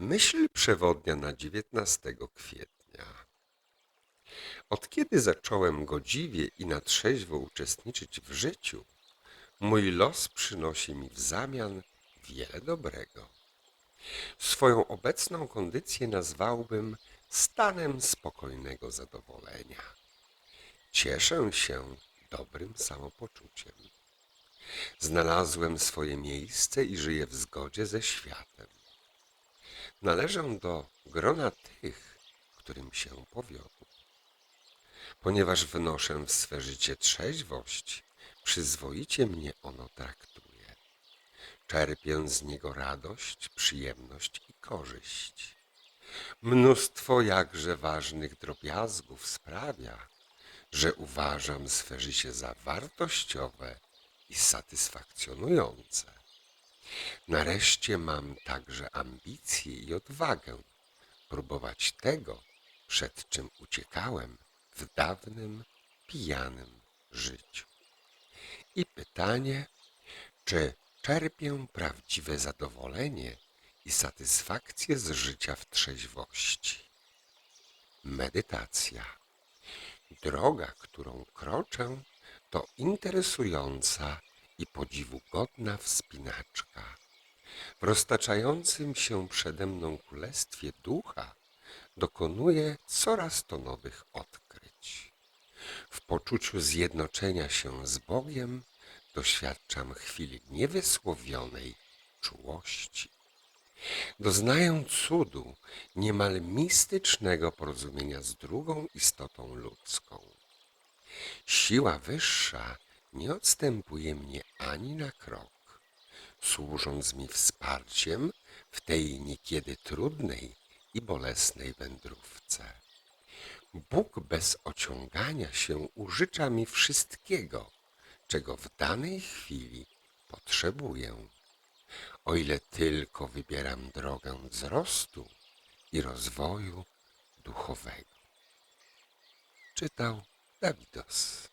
Myśl przewodnia na 19 kwietnia. Od kiedy zacząłem godziwie i na trzeźwo uczestniczyć w życiu, mój los przynosi mi w zamian wiele dobrego. Swoją obecną kondycję nazwałbym stanem spokojnego zadowolenia. Cieszę się dobrym samopoczuciem. Znalazłem swoje miejsce i żyję w zgodzie ze światem. Należę do grona tych, którym się powiodło. Ponieważ wnoszę w swe życie trzeźwość, przyzwoicie mnie ono traktuje. Czerpię z niego radość, przyjemność i korzyść. Mnóstwo jakże ważnych drobiazgów sprawia, że uważam swe życie za wartościowe i satysfakcjonujące. Nareszcie mam także ambicje i odwagę próbować tego, przed czym uciekałem w dawnym, pijanym życiu. I pytanie, czy czerpię prawdziwe zadowolenie i satysfakcję z życia w trzeźwości? Medytacja. Droga, którą kroczę, to interesująca i podziwu godna wspinaczka. W roztaczającym się przede mną królestwie ducha dokonuję coraz to nowych odkryć. W poczuciu zjednoczenia się z Bogiem doświadczam chwili niewysłowionej czułości. Doznaję cudu niemal mistycznego porozumienia z drugą istotą ludzką. Siła wyższa nie odstępuje mnie ani na krok, służąc mi wsparciem w tej niekiedy trudnej i bolesnej wędrówce. Bóg bez ociągania się użycza mi wszystkiego, czego w danej chwili potrzebuję, o ile tylko wybieram drogę wzrostu i rozwoju duchowego. Czytał Dawidos.